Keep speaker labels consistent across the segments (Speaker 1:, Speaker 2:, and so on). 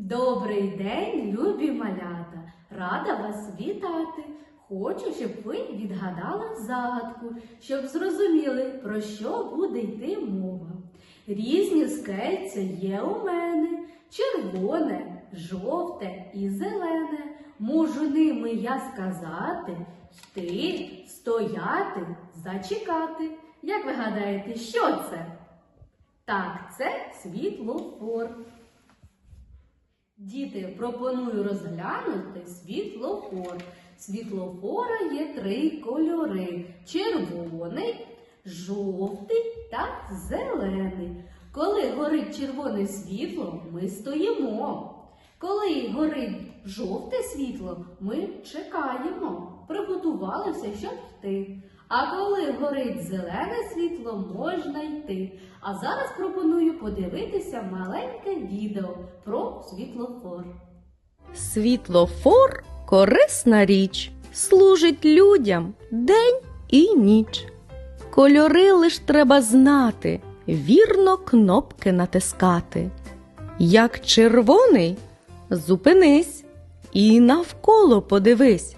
Speaker 1: Добрий день, любі малята! Рада вас вітати! Хочу, щоб ви відгадали загадку, щоб зрозуміли, про що буде йти мова. Різні скельця є у мене, червоне, жовте і зелене. Можу ними я сказати, йти, стояти, зачекати. Як ви гадаєте, що це? Так, це світлофор. Діти, пропоную розглянути світлофор. Світлофора є три кольори: червоний, жовтий та зелений. Коли горить червоне світло, ми стоїмо. Коли горить жовте світло, ми чекаємо, приготувалися, щоб йти. А коли горить зелене світло, можна йти. А зараз пропоную подивитися маленьке відео про світлофор.
Speaker 2: Світлофор корисна річ, служить людям день і ніч. Кольори лиш треба знати, вірно кнопки натискати. Як червоний, зупинись і навколо подивись.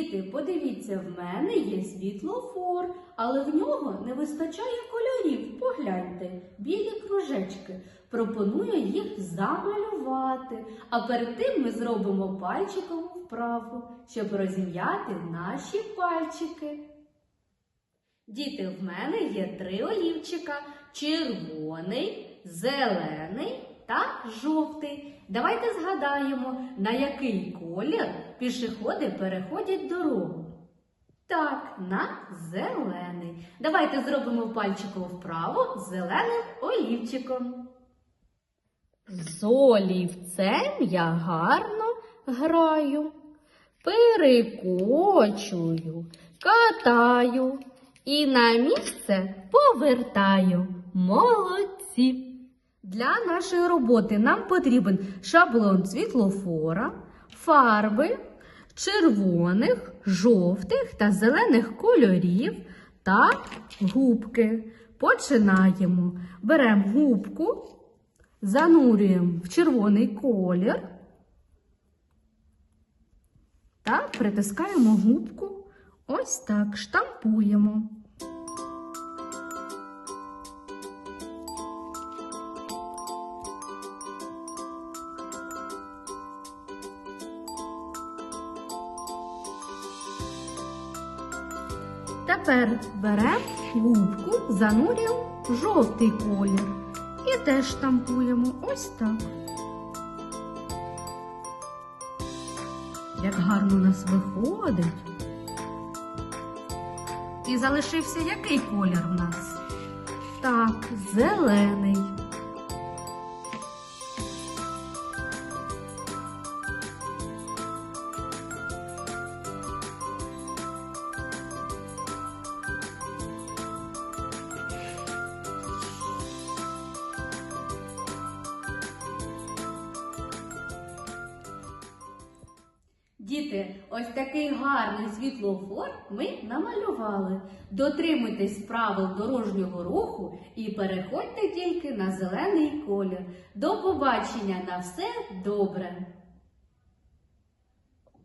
Speaker 1: Діти, подивіться, в мене є світлофор, але в нього не вистачає кольорів. Погляньте, білі кружечки. Пропоную їх замалювати. А перед тим ми зробимо пальчиком вправу, щоб розім'яти наші пальчики. Діти, в мене є три олівчика: червоний, зелений та жовтий. Давайте згадаємо, на який колір пішоходи переходять дорогу. Так, на зелений. Давайте зробимо пальчиком вправо зеленим олівчиком. З олівцем я гарно граю, перекочую, катаю і на місце повертаю. Молодці! Для нашої роботи нам потрібен шаблон світлофора, фарби червоних, жовтих та зелених кольорів та губки. Починаємо. Беремо губку, занурюємо в червоний колір та притискаємо губку. Ось так, штампуємо. Тепер беремо губку, занурюємо в жовтий колір і теж штампуємо ось так. Як гарно у нас виходить. І залишився який колір у нас? Так, зелений. Діти, ось такий гарний світлофор ми намалювали. Дотримуйтесь правил дорожнього руху і переходьте тільки на зелений колір. До побачення на все добре!